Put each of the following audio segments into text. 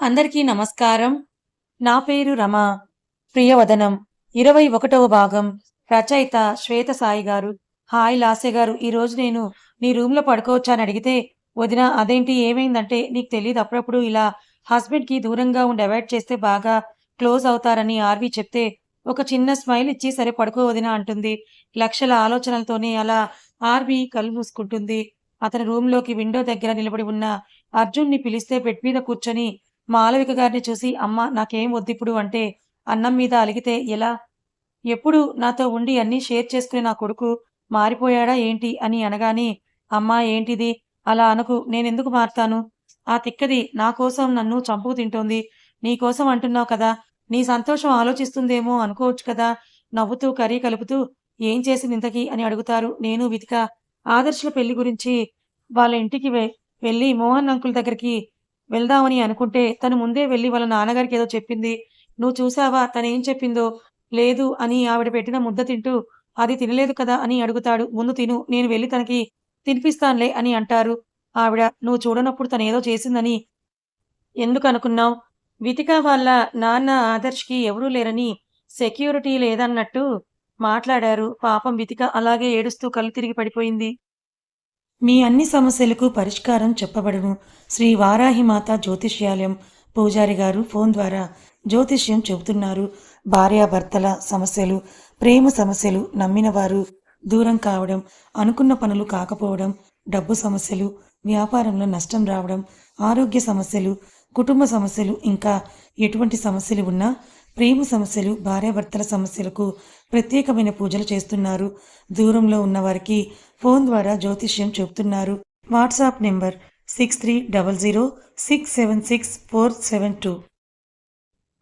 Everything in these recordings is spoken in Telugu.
అందరికీ నమస్కారం. నా పేరు రమ. ప్రియవదనం. ఇరవై ఒకటవ భాగం. రచయిత శ్వేత సాయి గారు. హాయ్ లాసే గారు. ఈరోజు నేను నీ రూమ్లో పడుకోవచ్చా అని అడిగితే వదిన అదేంటి? ఏమైందంటే నీకు తెలియదు అప్పుడప్పుడు ఇలా హస్బెండ్కి దూరంగా ఉండి అవాయిడ్ చేస్తే బాగా క్లోజ్ అవుతారని ఆర్వి చెప్తే ఒక చిన్న స్మైల్ ఇచ్చి సరే పడుకో వదిన అంటుంది. లక్షల ఆలోచనలతోనే అలా ఆర్వి కళ్ళు మూసుకుంటుంది. అతని రూమ్లోకి విండో దగ్గర నిలబడి ఉన్న అర్జున్ని పిలిస్తే బెడ్ మీద కూర్చొని మాలవిక గారిని చూసి అమ్మ నాకేం వద్దిప్పుడు అంటే అన్నం మీద అలిగితే ఎలా? ఎప్పుడు నాతో ఉండి అన్నీ షేర్ చేసుకునే నా కొడుకు మారిపోయాడా ఏంటి? అని అనగానే అమ్మా ఏంటిది? అలా అనకు నేనెందుకు మారుతాను? ఆ తిక్కది నా కోసం నన్ను చంపుకు తింటోంది. నీకోసం అంటున్నావు కదా నీ సంతోషం ఆలోచిస్తుందేమో అనుకోవచ్చు కదా నవ్వుతూ కర్రీ కలుపుతూ ఏం చేసింది ఇంతకీ? అని అడుగుతారు. నేను వితిక ఆదర్శల పెళ్ళి గురించి వాళ్ళ ఇంటికి వెళ్ళి మోహన్ అంకుల్ దగ్గరికి వెళ్దామని అనుకుంటే తను ముందే వెళ్ళి వాళ్ళ నాన్నగారికి ఏదో చెప్పింది. నువ్వు చూసావా? తనేం చెప్పిందో? లేదు అని ఆవిడ పెట్టిన ముద్ద తింటూ అది తినలేదు కదా అని అడుగుతాడు. ముందు తిను నేను వెళ్ళి తనకి తినిపిస్తానులే అని అంటారు. ఆవిడ నువ్వు చూడనప్పుడు తనేదో చేసిందని ఎందుకు అనుకున్నావు వితిక వాళ్ళ నాన్న ఆదర్శ్కి ఎవరూ లేరని సెక్యూరిటీ లేదన్నట్టు మాట్లాడారు. పాపం వితిక అలాగే ఏడుస్తూ కళ్ళు తిరిగి పడిపోయింది. మీ అన్ని సమస్యలకు పరిష్కారం చెప్పబడును. శ్రీ వారాహిమాత జ్యోతిష్యాలయం పూజారి గారు ఫోన్ ద్వారా జ్యోతిష్యం చెబుతున్నారు. భార్యాభర్తల సమస్యలు ప్రేమ సమస్యలు నమ్మినవారు దూరం కావడం అనుకున్న పనులు కాకపోవడం డబ్బు సమస్యలు వ్యాపారంలో నష్టం రావడం ఆరోగ్య సమస్యలు కుటుంబ సమస్యలు ఇంకా ఎటువంటి సమస్యలు ఉన్నా ప్రేమ సమస్యలు భార్యాభర్తల సమస్యలకు ప్రత్యేకమైన పూజలు చేస్తున్నారు. దూరంలో ఉన్న వారికి ఫోన్ ద్వారా జ్యోతిష్యం చెబుతున్నారు. WhatsApp number six three double zero six seven six four seven two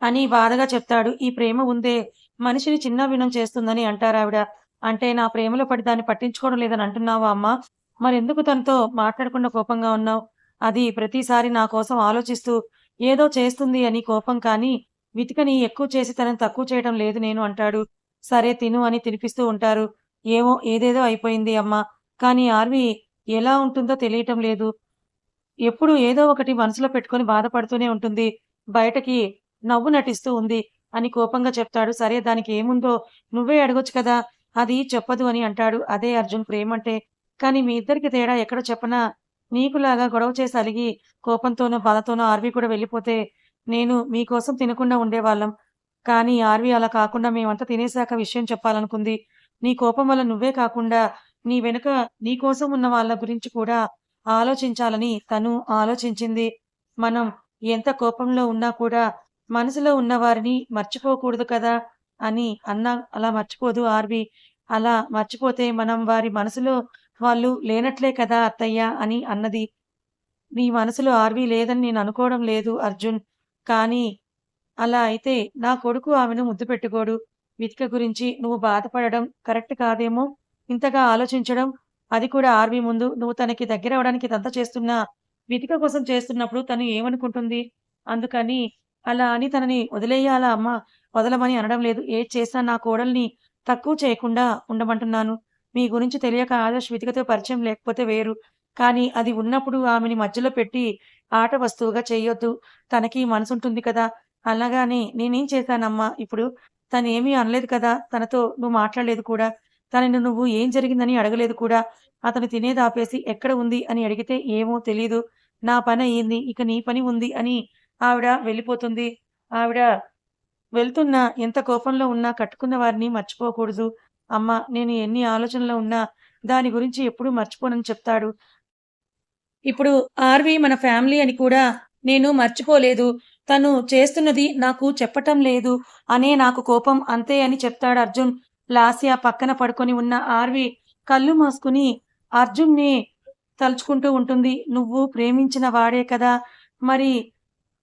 అని బాధగా చెప్తాడు. ఈ ప్రేమ ఉందే మనిషిని చిన్న వినం చేస్తుందని అంటారావిడ అంటే నా ప్రేమలో పడి దాన్ని పట్టించుకోవడం లేదని అంటున్నావా అమ్మా? మరెందుకు తనతో మాట్లాడకుండా కోపంగా ఉన్నావు? అది ప్రతిసారి నా కోసం ఆలోచిస్తూ ఏదో చేస్తుంది అని కోపం కానీ వితికని ఎక్కువ చేసి తనని తక్కువ చేయడం లేదు నేను అంటాడు. సరే తిను అని తినిపిస్తూ ఉంటారు. ఏమో ఏదేదో అయిపోయింది అమ్మా. కానీ ఆర్వి ఎలా ఉంటుందో తెలియటం లేదు. ఎప్పుడు ఏదో ఒకటి మనసులో పెట్టుకొని బాధపడుతూనే ఉంటుంది. బయటకి నవ్వు నటిస్తూ ఉంది అని కోపంగా చెప్తాడు. సరే దానికి ఏముందో నువ్వే అడగొచ్చు కదా. అది చెప్పదు అని అంటాడు. అదే అర్జున్ ప్రేమంటే. కానీ మీ ఇద్దరికి తేడా ఎక్కడ చెప్పనా? నీకులాగా గొడవ చేసి అలిగి కోపంతోనో బాధతోనో ఆర్వి కూడా వెళ్ళిపోతే నేను మీకోసం తినకుండా ఉండేవాళ్ళం. కానీ ఆర్వి అలా కాకుండా మేమంతా తినేశాక విషయం చెప్పాలనుకుంది. నీ కోపం వల్ల నువ్వే కాకుండా నీ వెనుక నీ కోసం ఉన్న వాళ్ళ గురించి కూడా ఆలోచించాలని తను ఆలోచించింది. మనం ఎంత కోపంలో ఉన్నా కూడా మనసులో ఉన్న వారిని మర్చిపోకూడదు కదా అని అన్నా అలా మర్చిపోదు ఆర్వి. అలా మర్చిపోతే మనం వారి మనసులో వాళ్ళు లేనట్లే కదా అత్తయ్య అని అన్నది. నీ మనసులో ఆర్వి లేదని నేను అనుకోవడం లేదు అర్జున్. కానీ అలా అయితే నా కొడుకు ఆమెను ముద్దు పెట్టుకోడు. వితిక గురించి నువ్వు బాధపడడం కరెక్ట్ కాదేమో? ఇంతగా ఆలోచించడం అది కూడా ఆర్వి ముందు. నువ్వు తనకి దగ్గర అవడానికి ఇదంతా చేస్తున్నా వితిక కోసం చేస్తున్నప్పుడు తను ఏమనుకుంటుంది? అందుకని అలా అని తనని వదిలేయాలా అమ్మ? వదలమని అనడం లేదు. ఏ చేసినా నా కోడల్ని తక్కువ చేయకుండా ఉండమంటున్నాను. మీ గురించి తెలియక ఆదర్శ్ వితికతో పరిచయం లేకపోతే వేరు. కానీ అది ఉన్నప్పుడు ఆమెని మధ్యలో పెట్టి ఆట వస్తువుగా చేయొద్దు. తనకి మనసుంటుంది కదా. అలాగానే నేనేం చేశానమ్మా? ఇప్పుడు తను ఏమీ అనలేదు కదా. తనతో నువ్వు మాట్లాడలేదు కూడా. తనని నువ్వు ఏం జరిగిందని అడగలేదు కూడా. అతను తినేది ఆపేసి ఎక్కడ ఉంది అని అడిగితే ఏమో తెలియదు నా పని అయ్యింది. ఇక నీ పని ఉంది అని ఆవిడ వెళ్ళిపోతుంది. ఆవిడ వెళ్తున్నా ఎంత కోపంలో ఉన్నా కట్టుకున్న వారిని మర్చిపోకూడదు. అమ్మ నేను ఎన్ని ఆలోచనలో ఉన్నా దాని గురించి ఎప్పుడూ మర్చిపోనని చెప్తాడు. ఇప్పుడు ఆర్వి మన ఫ్యామిలీ అని కూడా నేను మర్చిపోలేదు. తను చేస్తున్నది నాకు చెప్పటం లేదు. అనే నాకు కోపం అంతే అని చెప్తాడు అర్జున్. లాస్య పక్కన పడుకొని ఉన్న ఆర్వి కళ్ళు మూసుకుని అర్జున్ని తలుచుకుంటూ ఉంటుంది. నువ్వు ప్రేమించిన వాడే కదా. మరి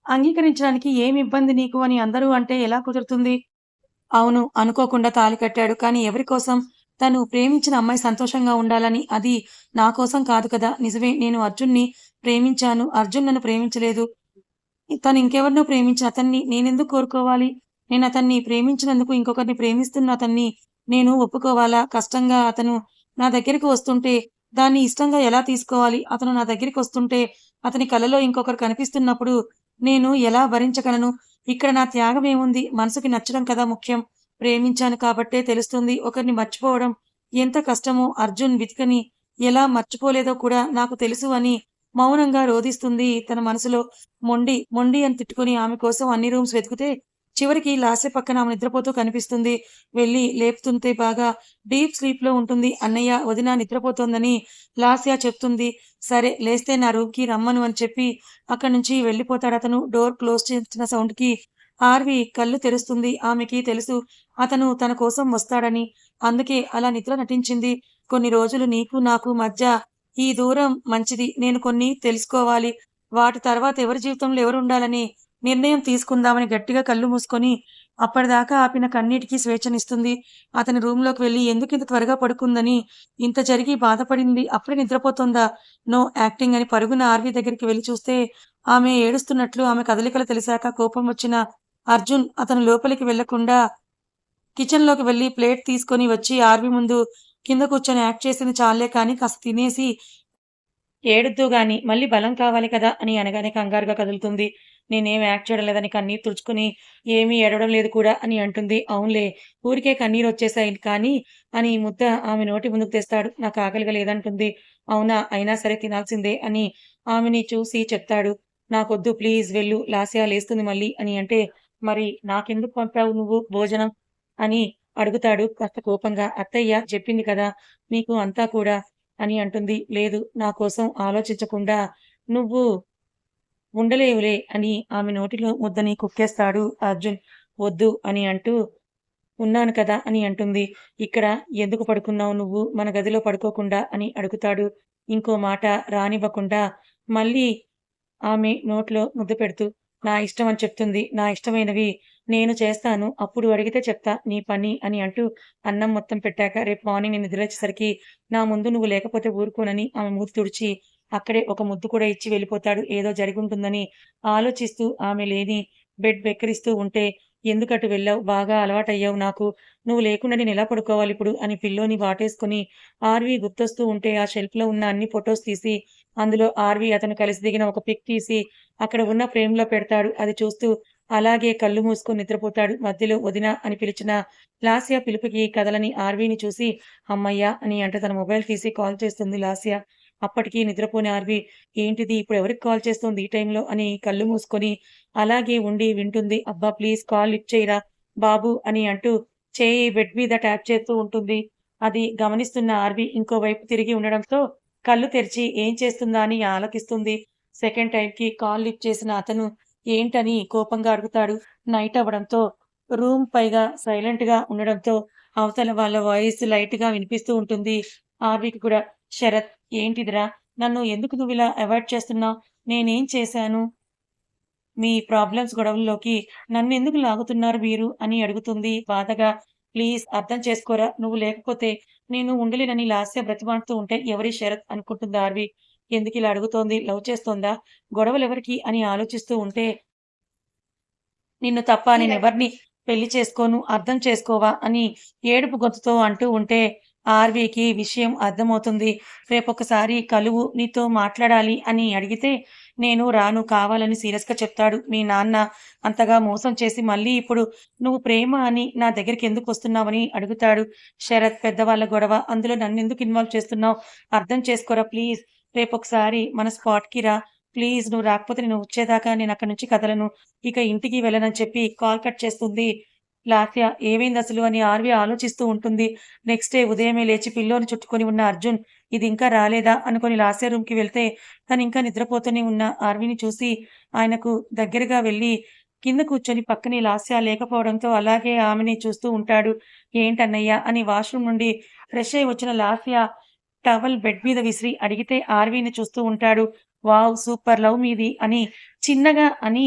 అంగీకరించడానికి ఏమి ఇబ్బంది నీకు? అని అందరూ అంటే ఎలా కుదురుతుంది? అవును అనుకోకుండా తాళి కట్టాడు. కానీ ఎవరి కోసం? తను ప్రేమించిన అమ్మాయి సంతోషంగా ఉండాలని అది నా కోసం కాదు కదా నిజమే నేను అర్జున్ని ప్రేమించాను అర్జున్ నన్ను ప్రేమించలేదు తను ఇంకెవరినో ప్రేమించిన అతన్ని నేనెందుకు కోరుకోవాలి నేను అతన్ని ప్రేమించినందుకు ఇంకొకరిని ప్రేమిస్తున్న అతన్ని నేను ఒప్పుకోవాలా కష్టంగా అతను నా దగ్గరికి వస్తుంటే దాన్ని ఇష్టంగా ఎలా తీసుకోవాలి అతను నా దగ్గరికి వస్తుంటే అతని కలలో ఇంకొకరు కనిపిస్తున్నప్పుడు నేను ఎలా భరించగలను? ఇక్కడ నా త్యాగమేముంది? మనసుకి నచ్చడం కదా ముఖ్యం. ప్రేమించాను కాబట్టే తెలుస్తుంది ఒకరిని మర్చిపోవడం ఎంత కష్టమో అర్జున్ వితికని ఎలా మర్చిపోలేదో కూడా నాకు తెలుసు అని మౌనంగా రోదిస్తుంది తన మనసులో. మొండి, మొండి అని తిట్టుకుని ఆమె కోసం అన్ని రూమ్స్ వెతికితే చివరికి లాస్య పక్కన ఆమె నిద్రపోతూ కనిపిస్తుంది. వెళ్ళి లేపుతుంటే బాగా డీప్ స్లీప్‌లో ఉంటుంది. అన్నయ్య, వదిన నిద్రపోతోందని లాస్య చెప్తుంది. సరే లేస్తే నా రూమ్‌కి రమ్మను అని చెప్పి అక్కడి నుంచి వెళ్ళిపోతాడతను. డోర్ క్లోజ్ చేసిన సౌండ్‌కి ఆర్వి కళ్ళు తెరుస్తుంది. ఆమెకి తెలుసు అతను తన కోసం వస్తాడని. అందుకే అలా నిద్ర నటించింది. కొన్ని రోజులు నీకు నాకు మధ్య ఈ దూరం మంచిది. నేను కొన్ని తెలుసుకోవాలి. వాటి తర్వాత ఎవరి జీవితంలో ఎవరుండాలని నిర్ణయం తీసుకుందామని గట్టిగా కళ్ళు మూసుకొని అప్పటిదాకా ఆపిన కన్నీటికి స్వేచ్ఛనిస్తుంది. అతని రూమ్‌లోకి ఎందుకు ఇంత త్వరగా పడుకుందని ఇంత జరిగి బాధపడింది. అప్పుడే నిద్రపోతుందా నో యాక్టింగ్ అని పరుగున ఆర్వి దగ్గరికి వెళ్ళి చూస్తే ఆమె ఏడుస్తున్నట్లు ఆమె కదలికలు తెలిసాక కోపం వచ్చిన అర్జున్ అతను లోపలికి వెళ్ళకుండా కిచెన్‌లోకి వెళ్ళి ప్లేట్ తీసుకొని వచ్చి ఆర్వి ముందు కింద కూర్చొని యాక్ట్ చేసింది చాల్లే కానీ కాస్త తినేసి ఏడుద్దు గాని మళ్ళీ బలం కావాలి కదా అని అనగానే కంగారుగా కదులుతుంది. నేనేం యాక్ట్ చేయడం లేదని కన్నీరు తుడుచుకుని ఏమీ ఏడవడం లేదు కూడా అని అంటుంది. అవునులే ఊరికే కన్నీరు వచ్చేసాయి కానీ అని ముద్ద ఆమె నోటి ముందుకు తెస్తాడు. నాకు ఆకలిగా లేదంటుంది. అవునా అయినా సరే తినాల్సిందే అని ఆమెని చూసి చెప్తాడు. నాకొద్దు ప్లీజ్ వెళ్ళు లాస్య లేస్తుంది మళ్ళీ అని అంటే మరి నాకెందుకు పంపావు నువ్వు భోజనం అని అడుగుతాడు కాస్త కోపంగా. అత్తయ్య చెప్పింది కదా మీకు అంతా కూడా అని అంటుంది. లేదు నా కోసం ఆలోచించకుండా నువ్వు ఉండలేవులే అని ఆమె నోటిలో ముద్దని కుక్కేస్తాడు అర్జున్. వద్దు అని అంటూ ఉన్నాను కదా అని అంటుంది. ఇక్కడ ఎందుకు పడుకున్నావు నువ్వు మన గదిలో పడుకోకుండా అని అడుగుతాడు. ఇంకో మాట రానివ్వకుండా మళ్ళీ ఆమె నోట్లో ముద్ద పెడుతూ నా ఇష్టం అని చెప్తుంది. నా ఇష్టమైనవి నేను చేస్తాను. అప్పుడు అడిగితే చెప్తా నీ పని అని అంటూ అన్నం మొత్తం పెట్టాక రేపు మార్నింగ్ నేను నిద్రలేచేసరికి నా ముందు నువ్వు లేకపోతే ఊరుకోనని ఆమె మూతి తుడిచి అక్కడే ఒక ముద్దు కూడా ఇచ్చి వెళ్ళిపోతాడు. ఏదో జరిగుంటుందని ఆలోచిస్తూ ఆమె లేని బెడ్ బెక్కిరిస్తూ ఉంటే ఎందుకటు వెళ్ళావు? బాగా అలవాటయ్యావు నాకు. నువ్వు లేకుండా అని ఎలా పడుకోవాలి ఇప్పుడు అని పిల్లోని వాటేసుకొని ఆర్వి గుర్తొస్తూ ఉంటే ఆ షెల్ఫ్‌లో ఉన్న అన్ని ఫోటోస్ తీసి అందులో ఆర్వి అతను కలిసి దిగిన ఒక పిక్ తీసి అక్కడ ఉన్న ఫ్రేమ్‌లో పెడతాడు. అది చూస్తూ అలాగే కళ్ళు మూసుకొని నిద్రపోతాడు. మధ్యలో వదినా అని పిలిచిన లాస్య పిలుపుకి కదలని ఆర్వీని చూసి అమ్మయ్య అని అంటూ తన మొబైల్ తీసి కాల్ చేస్తుంది లాస్య. అప్పటికి నిద్రపోని ఆర్వి ఏంటిది ఇప్పుడు ఎవరికి కాల్ చేస్తుంది ఈ టైంలో అని కళ్ళు మూసుకొని అలాగే ఉండి వింటుంది. అబ్బా! ప్లీజ్ కాల్ లిఫ్ట్ చేయరా బాబు అని అంటూ చేయి బెడ్ మీద ట్యాప్ చేస్తూ ఉంటుంది. అది గమనిస్తున్న ఆర్వి ఇంకోవైపు తిరిగి ఉండడంతో కళ్ళు తెరిచి ఏం చేస్తుందా అని ఆలకిస్తుంది సెకండ్ టైంకి కాల్ లిఫ్ట్ చేసిన అతను ఏంటని కోపంగా అడుగుతాడు. నైట్ అవ్వడంతో రూమ్ పైగా సైలెంట్‌గా ఉండడంతో అవతల వాళ్ళ వాయిస్ లైట్‌గా వినిపిస్తూ ఉంటుంది. ఆర్వికి కూడా శరత్ ఏంటిదిరా? నన్ను ఎందుకు నువ్వు ఇలా అవాయిడ్ చేస్తున్నావు? నేనేం చేశాను? మీ ప్రాబ్లమ్స్ గొడవల్లోకి నన్ను ఎందుకు లాగుతున్నారు మీరు? అని అడుగుతుంది బాధగా. ప్లీజ్ అర్థం చేసుకోరా! నువ్వు లేకపోతే నేను ఉండలేనని లాస్య బ్రతిమాడుతూ ఉంటే ఎవరి శరత్ అనుకుంటుంది ఆర్వి. ఎందుకు ఇలా అడుగుతోంది? లవ్ చేస్తోందా? గొడవలెవరికి అని ఆలోచిస్తూ ఉంటే నిన్ను తప్ప నేనెవర్ని పెళ్ళి చేసుకోను. అర్థం చేసుకోవా? అని ఏడుపు గొంతుతో అంటూ ఉంటే ఆర్వీకి విషయం అర్థమవుతుంది. రేపొకసారి కలువు నీతో మాట్లాడాలి అని అడిగితే నేను రాను కావాలని సీరియస్‌గా చెప్తాడు. మీ నాన్న అంతగా మోసం చేసి మళ్ళీ ఇప్పుడు నువ్వు ప్రేమ అని నా దగ్గరికి ఎందుకు వస్తున్నావని అడుగుతాడు. శరత్ పెద్దవాళ్ళ గొడవ. అందులో నన్ను ఎందుకు ఇన్వాల్వ్ చేస్తున్నావు? అర్థం చేసుకోరా ప్లీజ్. రేపొకసారి మన స్పాట్‌కి రా. ప్లీజ్ నువ్వు రాకపోతే నేను వచ్చేదాకా నేను అక్కడి నుంచి కదలను. ఇక ఇంటికి వెళ్ళనని చెప్పి కాల్ కట్ చేస్తుంది లాస్య. ఏమైందసలు అని ఆర్వి ఆలోచిస్తూ ఉంటుంది. నెక్స్ట్ డే ఉదయమే లేచి పిల్లోని చుట్టుకొని ఉన్న అర్జున్ ఇది ఇంకా రాలేదా అనుకుని లాస్య రూమ్‌కి వెళ్తే తను ఇంకా నిద్రపోతూనే ఉన్న ఆర్విని చూసి ఆయనకు దగ్గరగా వెళ్ళి కింద కూర్చొని పక్కనే లాస్య లేకపోవడంతో అలాగే ఆమెని చూస్తూ ఉంటాడు. ఏంటన్నయ్య అని వాష్‌రూమ్ నుండి ఫ్రెష్ అయి వచ్చిన లాస్య టవల్ బెడ్ మీద విసిరి అడిగితే ఆర్వీని చూస్తూ ఉంటాడు. వావ్! సూపర్ లవ్ మీది అని చిన్నగా అని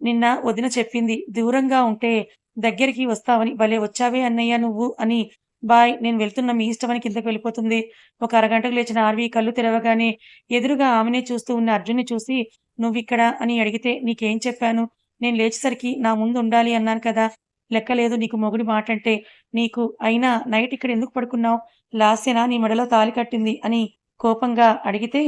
నిన్న వదిన చెప్పింది. దూరంగా ఉంటే దగ్గరికి వస్తావని. భలే వచ్చావే అన్నయ్య నువ్వు అని బాయ్ నేను వెళ్తున్న మీ ఇష్టమని కిందకి వెళ్ళిపోతుంది. ఒక అరగంటకు లేచిన ఆర్వి కళ్ళు తెరవగానే ఎదురుగా ఆమెనే చూస్తూ ఉన్న అర్జున్‌ని చూసి నువ్విక్కడ అని అడిగితే నీకేం చెప్పాను? నేను లేచేసరికి నా ముందు ఉండాలి అన్నాను కదా! లెక్కలేదు నీకు మొగుడి మాటంటే. నీకు అయినా నైట్ ఇక్కడ ఎందుకు పడుకున్నావు? లాస్యనా నీ మెడలో తాళి కట్టింది అని కోపంగా అడిగితే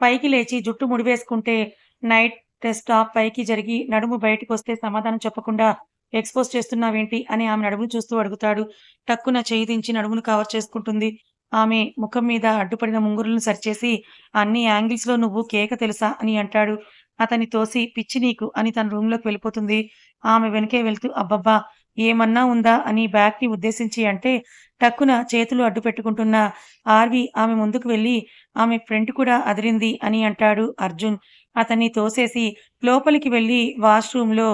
పైకి లేచి జుట్టు ముడివేసుకుంటే నైట్ టెస్ట్ టాప్ పైకి జరిగి నడుము బయటికొస్తే సమాధానం చెప్పకుండా ఎక్స్‌పోజ్ చేస్తున్నావేంటి అని ఆమె నడుమును చూస్తూ అడుగుతాడు. టక్కున చేయి దించి నడుమును కవర్ చేసుకుంటుంది. ఆమె ముఖం మీద అడ్డుపడిన ముంగురులను సరిచేసి అన్ని యాంగిల్స్‌లో నువ్వు కేక తెలుసా అని అంటాడు. అతన్ని తోసి పిచ్చి నీకు అని తన రూమ్‌లోకి వెళ్ళిపోతుంది. ఆమె వెనకే వెళ్తూ అబ్బబ్బా! ఏమన్నా ఉందా అని బ్యాగ్‌ని ఉద్దేశించి అంటే టక్కున చేతులు అడ్డు పెట్టుకుంటున్న ఆర్వి ఆమె ముందుకు వెళ్ళి ఆమె ఫ్రెంట్ కూడా అదిరింది అని అంటాడు అర్జున్. అతన్ని తోసేసి లోపలికి వెళ్ళి వాష్‌రూమ్‌లో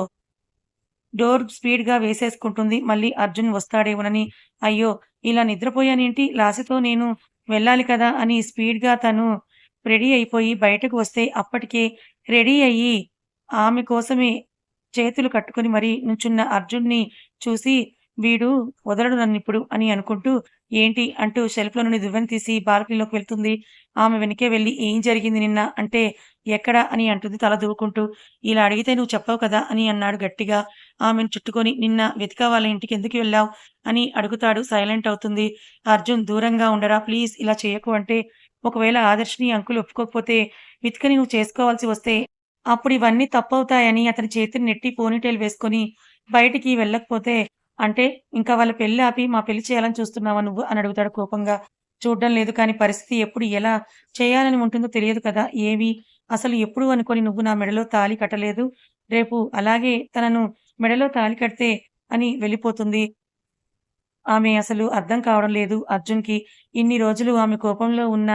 డోర్ స్పీడ్‌గా వేసేసుకుంటుంది. మళ్ళీ అర్జున్ వస్తాడేమోనని. అయ్యో! ఇలా నిద్రపోయానేంటి? లాసతో నేను వెళ్ళాలి కదా! అని స్పీడ్‌గా తను రెడీ అయిపోయి బయటకు వస్తే అప్పటికే రెడీ అయ్యి ఆమె కోసమే చేతులు కట్టుకొని మరీ నుంచున్న అర్జున్‌ని చూసి వీడు వదలడు నన్నిప్పుడు అని అనుకుంటూ ఏంటి? అంటూ షెల్ఫ్‌లో నుండి దువ్వెన తీసి బాల్కనీలోకి వెళ్తుంది. ఆమె వెనకే వెళ్ళి ఏం జరిగింది నిన్న? అంటే ఎక్కడ? అని అంటుంది తల దూకుంటూ. ఇలా అడిగితే నువ్వు చెప్పవు కదా! అని అన్నాడు గట్టిగా. ఆమెను చుట్టుకొని నిన్న వెతికా వాళ్ళ ఇంటికి ఎందుకు వెళ్ళావు? అని అడుగుతాడు. సైలెంట్ అవుతుంది. అర్జున్ దూరంగా ఉండరా ప్లీజ్ ఇలా చేయకు అంటే ఒకవేళ ఆదర్శిని అంకుల్ ఒప్పుకోకపోతే వెతికని నువ్వు చేసుకోవాల్సి వస్తే అప్పుడు ఇవన్నీ తప్పవుతాయని అతని చేతిని నెట్టి పోనీటైల్ వేసుకొని బయటికి వెళ్ళకపోతే అంటే ఇంకా వాళ్ళ పెళ్ళి ఆపి మా పెళ్ళి చేయాలని చూస్తున్నావా నువ్వు? అని అడుగుతాడు కోపంగా. చూడడం లేదు కానీ పరిస్థితి ఎప్పుడు ఎలా చేయాలని ఉంటుందో తెలియదు కదా! ఏవి? అసలు ఎప్పుడు అనుకొని నువ్వు నా మెడలో తాళి కట్టలేదు. రేపు అలాగే తనను మెడలో తాళి కడితే అని వెళ్ళిపోతుంది. ఆమె అసలు అర్థం కావడం లేదు అర్జున్‌కి. ఇన్ని రోజులు ఆమె కోపంలో ఉన్న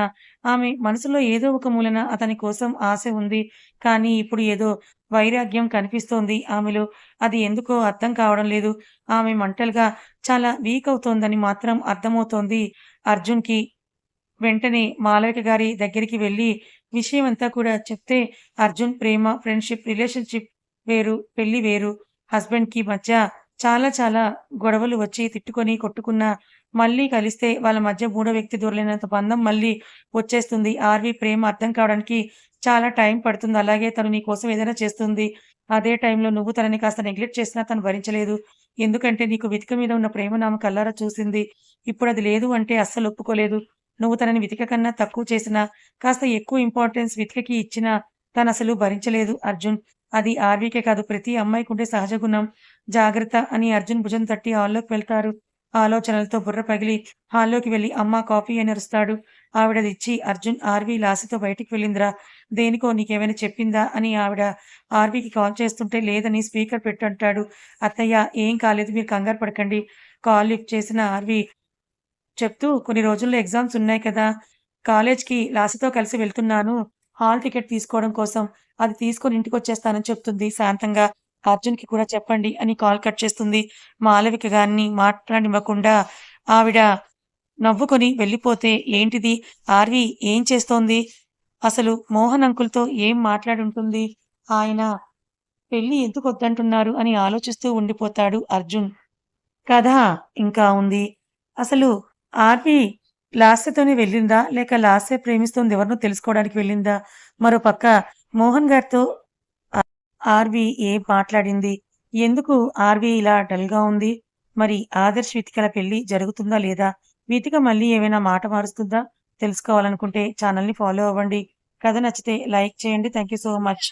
ఆమె మనసులో ఏదో ఒక మూలన అతని కోసం ఆశ ఉంది. కానీ ఇప్పుడు ఏదో వైరాగ్యం కనిపిస్తోంది ఆమెలో. అది ఎందుకో అర్థం కావడం లేదు. ఆమె మంటలుగా చాలా వీక్ అవుతోందని మాత్రం అర్థమవుతోంది అర్జున్‌కి. వెంటనే మాలవిక గారి దగ్గరికి వెళ్ళి విషయమంతా కూడా చెప్తే అర్జున్ ప్రేమ, ఫ్రెండ్‌షిప్, రిలేషన్‌షిప్ వేరు, పెళ్ళి వేరు. హస్బెండ్‌కి మధ్య చాలా చాలా గొడవలు వచ్చి తిట్టుకొని, కొట్టుకున్నా మళ్ళీ కలిస్తే వాళ్ళ మధ్య మూడో వ్యక్తి దూరలేనంత బంధం మళ్ళీ వచ్చేస్తుంది. ఆర్వి ప్రేమ అర్థం కావడానికి చాలా టైం పడుతుంది. అలాగే తను నీ కోసం ఏదైనా చేస్తుంది. అదే టైంలో నువ్వు తనని కాస్త నెగ్లెక్ట్ చేసినా తను భరించలేదు. ఎందుకంటే నీకు వెతిక మీద ఉన్న ప్రేమ ఆమె కల్లారా చూసింది. ఇప్పుడు అది లేదు అంటే అస్సలు ఒప్పుకోలేదు. నువ్వు తనని వెతిక కన్నా తక్కువ చేసినా, కాస్త ఎక్కువ ఇంపార్టెన్స్ వెతికకి ఇచ్చినా అసలు భరించలేదు అర్జున్. అది ఆర్వీకే కాదు ప్రతి అమ్మాయికుండే సహజ గుణం. జాగ్రత్త అని అర్జున్ భుజం తట్టి హాల్లోకి వెళ్తారు. ఆలోచనలతో బుర్ర పగిలి హాల్లోకి వెళ్ళి అమ్మ కాఫీ అని అరుస్తాడు. ఆవిడదిచ్చి అర్జున్ ఆర్వీ లాసితో బయటికి వెళ్ళిందిరా! దేనికో నీకేమైనా చెప్పిందా? అని ఆవిడ ఆర్వీకి కాల్ చేస్తుంటే లేదని స్పీకర్ పెట్టు అంటాడు. అత్తయ్య ఏం కాలేదు మీరు కంగారు పడకండి. కాల్ లిఫ్ట్ చేసిన ఆర్వీ చెప్తూ కొన్ని రోజుల్లో ఎగ్జామ్స్ ఉన్నాయి కదా! కాలేజ్‌కి లాస్యతో కలిసి వెళ్తున్నాను. హాల్ టికెట్ తీసుకోవడం కోసం. అది తీసుకొని ఇంటికి వచ్చేస్తానని చెప్తుంది శాంతంగా. అర్జున్‌కి కూడా చెప్పండి అని కాల్ కట్ చేస్తుంది. మాలవిక గారిని మాట్లాడివ్వకుండా ఆవిడ నవ్వుకొని వెళ్ళిపోతే ఏంటిది? ఆర్వి ఏం చేస్తోంది? అసలు మోహన్ అంకుల్‌తో ఏం మాట్లాడుంటుంది? ఆయన పెళ్ళి ఎందుకొద్దంటున్నారు అని ఆలోచిస్తూ ఉండిపోతాడు అర్జున్. కథ ఇంకా ఉంది. అసలు ఆర్వి లాస్యతోనే వెళ్ళిందా? లేక లాస్య ప్రేమిస్తుంది ఎవరినో తెలుసుకోవడానికి వెళ్ళిందా? మరో పక్క మోహన్ గారితో ఆర్వి ఏం మాట్లాడింది? ఎందుకు ఆర్వి ఇలా డల్‌గా ఉంది? మరి ఆదర్శ్, వితికల పెళ్ళి జరుగుతుందా లేదా? వితిక మళ్ళీ ఏమైనా మాట మారుస్తుందా? తెలుసుకోవాలనుకుంటే ఛానల్‌ని ఫాలో అవ్వండి. కథ నచ్చితే లైక్ చేయండి. Thank you so much.